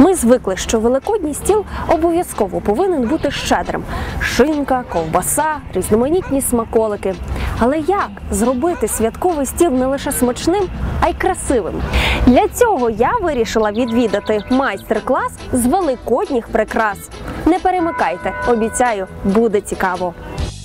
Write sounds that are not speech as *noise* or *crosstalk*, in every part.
Ми звикли, що великодній стіл обов'язково повинен бути щедрим: шинка, ковбаса, різноманітні смаколики. Але як зробити святковий стіл не лише смачним, а й красивим? Для цього я вирішила відвідати майстер-клас з великодніх прикрас. Не перемикайте, обіцяю, буде цікаво.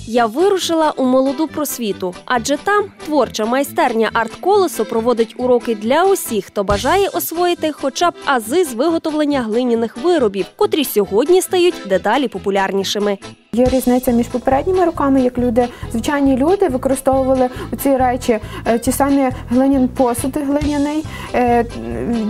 Я вирушила у молоду просвіту, адже там творча майстерня арт-колесо проводить уроки для усіх, хто бажає освоїти хоча б ази з виготовлення глиняних виробів, котрі сьогодні стають дедалі популярнішими. Є різниця між попередніми роками, як люди, звичайні люди використовували ці речі, е, ті самі глиняні посуд глиняний. е,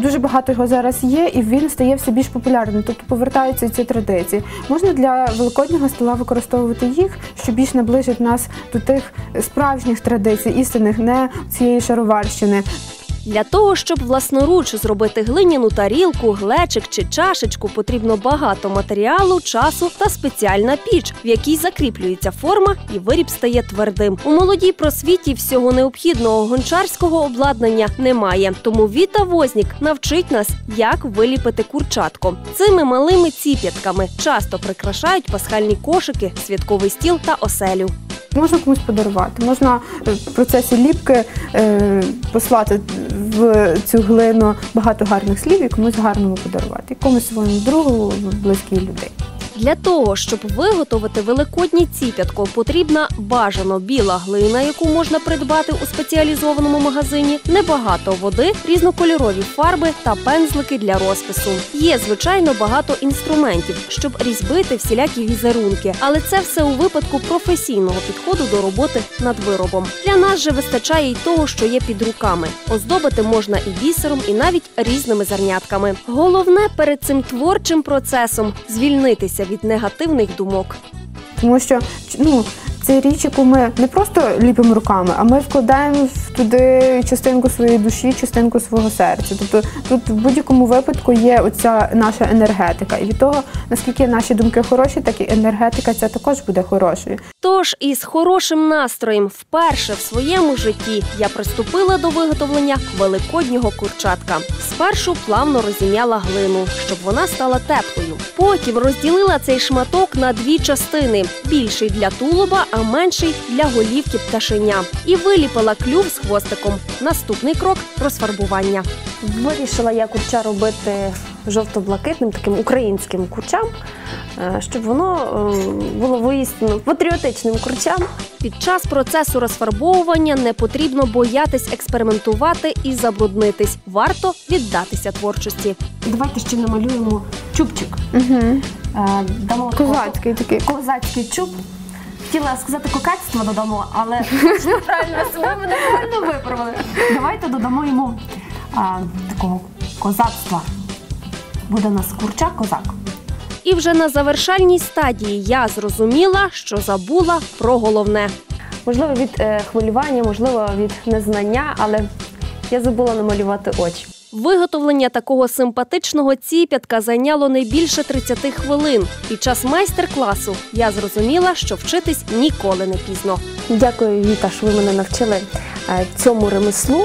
Дуже багато його зараз є, і він стає все більш популярним. Тобто повертаються ці традиції. Можна для великоднього стола використовувати їх, що більш наближить нас до тих справжніх традицій, істинних, не цієї шароварщини. Для того, щоб власноруч зробити глиняну тарілку, глечик чи чашечку, потрібно багато матеріалу, часу та спеціальна піч, в якій закріплюється форма і виріб стає твердим. У молодій просвіті всього необхідного гончарського обладнання немає. Тому Віта Вознік навчить нас, як виліпити курчатко. Цими малими ціп'ятками часто прикрашають пасхальні кошики, святковий стіл та оселю. Можна комусь подарувати, можна в процесі ліпки е, послати в цю глину багато гарних слів і комусь гарному подарувати, якомусь своєму другу, близькій людей. Для того, щоб виготовити великоднє ціп'ятко, потрібна бажано біла глина, яку можна придбати у спеціалізованому магазині, небагато води, різнокольорові фарби та пензлики для розпису. Є звичайно багато інструментів, щоб різьбити всілякі візерунки, але це все у випадку професійного підходу до роботи над виробом. Для нас же вистачає й того, що є під руками. Оздобити можна і бісером, і навіть різними зернятками. Головне перед цим творчим процесом звільнитися від негативних думок. Тому що ну, це річ, яку ми не просто ліпимо руками, а ми вкладаємо туди частинку своєї душі, частинку свого серця. Тобто тут в будь-якому випадку є оця наша енергетика. І від того, наскільки наші думки хороші, так і енергетика ця також буде хорошою. Тож із хорошим настроєм вперше в своєму житті я приступила до виготовлення великоднього курчатка. Спершу плавно розім'яла глину, щоб вона стала теплою. Потім розділила цей шматок на дві частини: більший для тулуба, а менший для голівки пташеня. І виліпила клюв з хвостиком. Наступний крок розфарбування. Вирішила я курча робити жовто-блакитним, таким українським курчам, е, щоб воно е, було воістину патріотичним курчам. Під час процесу розфарбовування не потрібно боятись експериментувати і забруднитись. Варто віддатися творчості. Давайте ще намалюємо чубчик. Угу. Дамо Козацький такий. козацький чуб. Хотіла сказати кокетство додамо, але *laughs* правильно себе мене правильно виправили. Давайте додамо йому а, такого козацтва. Буде у нас курча козак. І вже на завершальній стадії я зрозуміла, що забула про головне. Можливо, від е, хвилювання, можливо, від незнання, але я забула намалювати очі. Виготовлення такого симпатичного ціп'ятка зайняло не більше 30 хвилин. Під час майстер-класу я зрозуміла, що вчитись ніколи не пізно. Дякую, Віта, що ви мене навчили е, цьому ремеслу.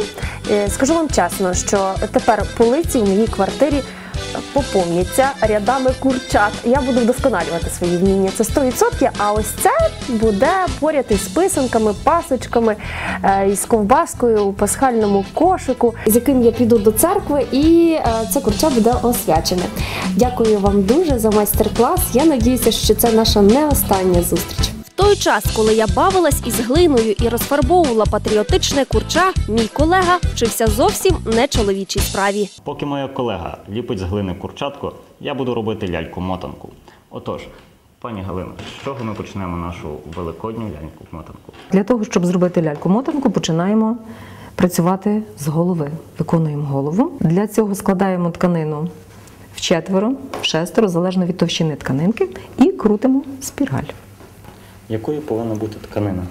Е, Скажу вам чесно, що тепер полиці в моїй квартирі поповняться рядами курчат. Я буду вдосконалювати свої вміння. Це 100%, а ось це буде поряд із писанками, пасочками, е, із ковбаскою у пасхальному кошику, з яким я піду до церкви, і е, це курча буде освячене. Дякую вам дуже за майстер-клас. Я надіюся, що це наша не остання зустріч. В той час, коли я бавилась із глиною і розфарбовувала патріотичне курча, мій колега вчився зовсім не чоловічій справі. Поки моя колега ліпить з глини курчатку, я буду робити ляльку-мотанку. Отож, пані Галино, з чого ми почнемо нашу великодню ляльку-мотанку? Для того, щоб зробити ляльку-мотанку, починаємо працювати з голови. Виконуємо голову. Для цього складаємо тканину в четверо, в шестеро, залежно від товщини тканинки, і крутимо спіраль. Якою повинна бути тканина?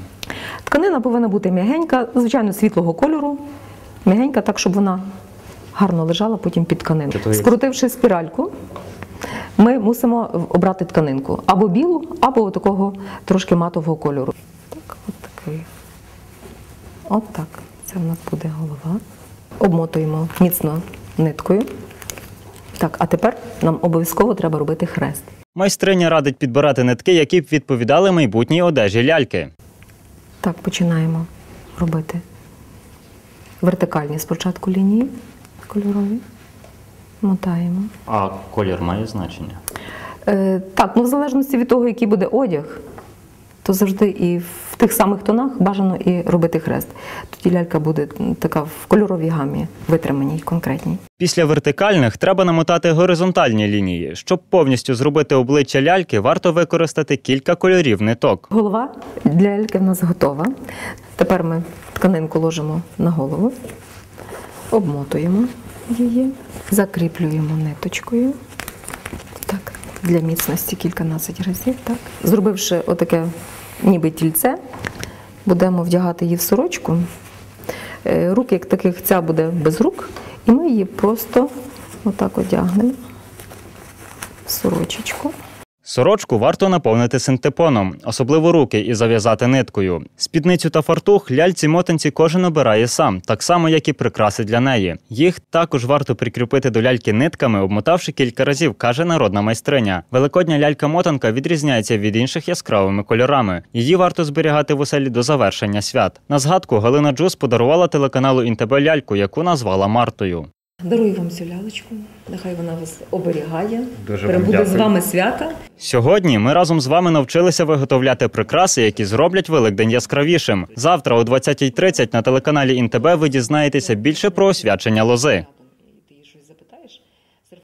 Тканина повинна бути м'ягенька, звичайно, світлого кольору. М'ягенька, так, щоб вона гарно лежала потім під тканину. Скрутивши спіральку, ми мусимо обрати тканинку або білу, або такого трошки матового кольору. Так, от такий. От так. Це в нас буде голова. Обмотуємо міцно ниткою. Так, а тепер нам обов'язково треба робити хрест. Майстриня радить підбирати нитки, які б відповідали майбутній одежі ляльки. Так, починаємо робити вертикальні спочатку лінії кольорові. Мотаємо. А колір має значення. Е, так, ну в залежності від того, який буде одяг, то завжди і в тих самих тонах бажано і робити хрест. Тоді лялька буде така в кольоровій гамі, витриманій, конкретній. Після вертикальних треба намотати горизонтальні лінії. Щоб повністю зробити обличчя ляльки, варто використати кілька кольорів ниток. Голова для ляльки в нас готова. Тепер ми тканинку ложимо на голову, обмотуємо її, закріплюємо ниточкою. Так, для міцності кільканадцять разів. Так. Зробивши отаке ніби тільце, будемо вдягати її в сорочку. Е, Рук, як таких, ця буде без рук, і ми її просто отак одягнемо в сорочечку. Сорочку варто наповнити синтепоном, особливо руки, і зав'язати ниткою. Спідницю та фартух ляльці мотанці кожен обирає сам, так само, як і прикраси для неї. Їх також варто прикріпити до ляльки нитками, обмотавши кілька разів, каже народна майстриня. Великодня лялька-мотанка відрізняється від інших яскравими кольорами. Її варто зберігати в оселі до завершення свят. На згадку Галина Джус подарувала телеканалу Інтебе ляльку, яку назвала Мартою. Дарую вам цю лялечку. Нехай вона вас оберігає. Дуже Перебуде з вами свята. Сьогодні ми разом з вами навчилися виготовляти прикраси, які зроблять Великдень яскравішим. Завтра о 20.30 на телеканалі ІНТБ ви дізнаєтеся більше про освячення лози.